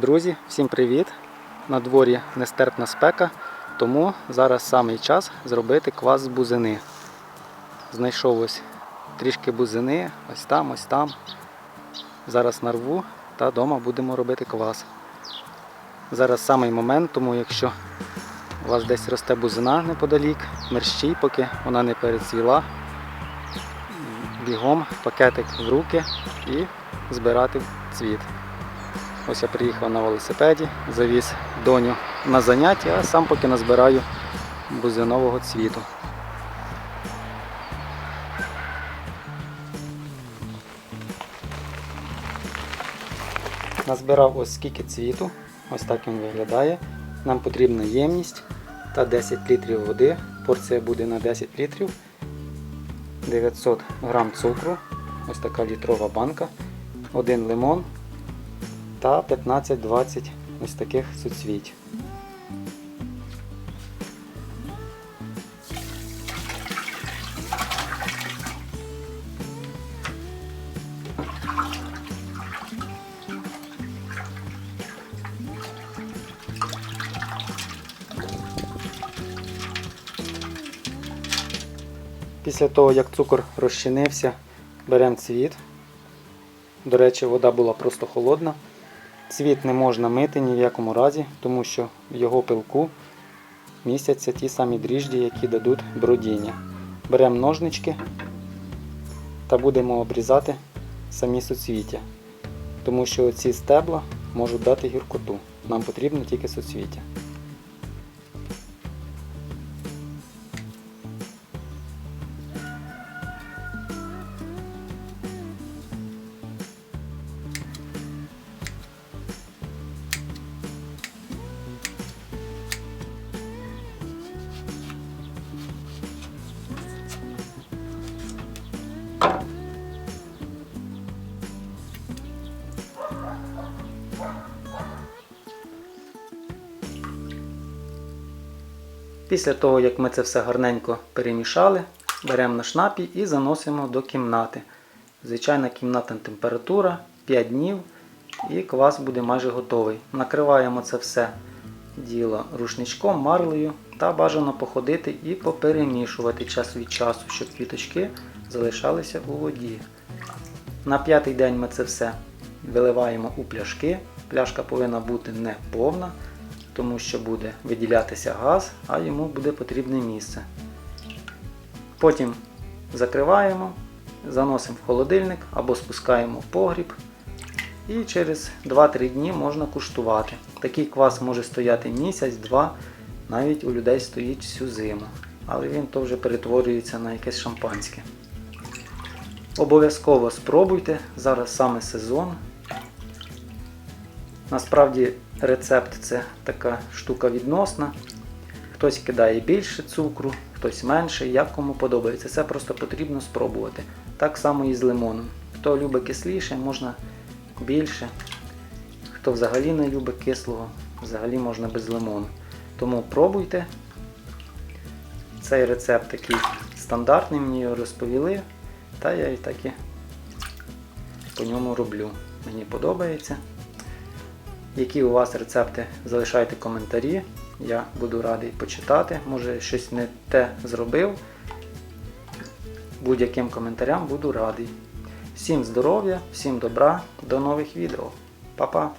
Друзі, всім привіт! На дворі нестерпна спека, тому зараз самий час зробити квас з бузини. Знайшов ось трішки бузини, ось там, ось там. Зараз нарву та вдома будемо робити квас. Зараз самий момент, тому якщо у вас десь росте бузина неподалік, мерщій, поки вона не перецвіла, бігом пакетик в руки і збирати цвіт. Ось я приїхав на велосипеді, завіз доню на заняття, а сам поки назбираю бузинового цвіту. Назбирав ось скільки цвіту, ось так він виглядає. Нам потрібна ємність та 10 літрів води. Порція буде на 10 літрів. 900 грам цукру, ось така літрова банка, один лимон та 15-20 ось таких суцвіть. Після того, як цукор розчинився, беремо цвіт. До речі, вода була просто холодна. Цвіт не можна мити ні в якому разі, тому що в його пилку містяться ті самі дріжджі, які дадуть бродіння. Беремо ножнички та будемо обрізати самі суцвіття, тому що ці стебла можуть дати гіркоту. Нам потрібно тільки суцвіття. Після того, як ми це все гарненько перемішали, беремо наш напій і заносимо до кімнати. Звичайна кімнатна температура 5 днів і квас буде майже готовий. Накриваємо це все діло рушничком, марлею та бажано походити і поперемішувати час від часу, щоб квіточки залишалися у воді. На п'ятий день ми це все виливаємо у пляшки. Пляшка повинна бути не повна тому що буде виділятися газ, а йому буде потрібне місце. Потім закриваємо, заносимо в холодильник або спускаємо в погріб. І через 2-3 дні можна куштувати. Такий квас може стояти місяць-два, навіть у людей стоїть всю зиму. Але він то вже перетворюється на якесь шампанське. Обов'язково спробуйте, зараз саме сезон. Насправді рецепт це така штука відносна. Хтось кидає більше цукру, хтось менше, як кому подобається. Це просто потрібно спробувати. Так само і з лимоном. Хто любить кисліше, можна більше. Хто взагалі не любить кислого, взагалі можна без лимону. Тому пробуйте. Цей рецепт такий стандартний, мені його розповіли, та я і так і по ньому роблю. Мені подобається. Які у вас рецепти, залишайте коментарі. Я буду радий почитати. Може щось не те зробив. Будь-яким коментарям буду радий. Всім здоров'я, всім добра, до нових відео. Па-па!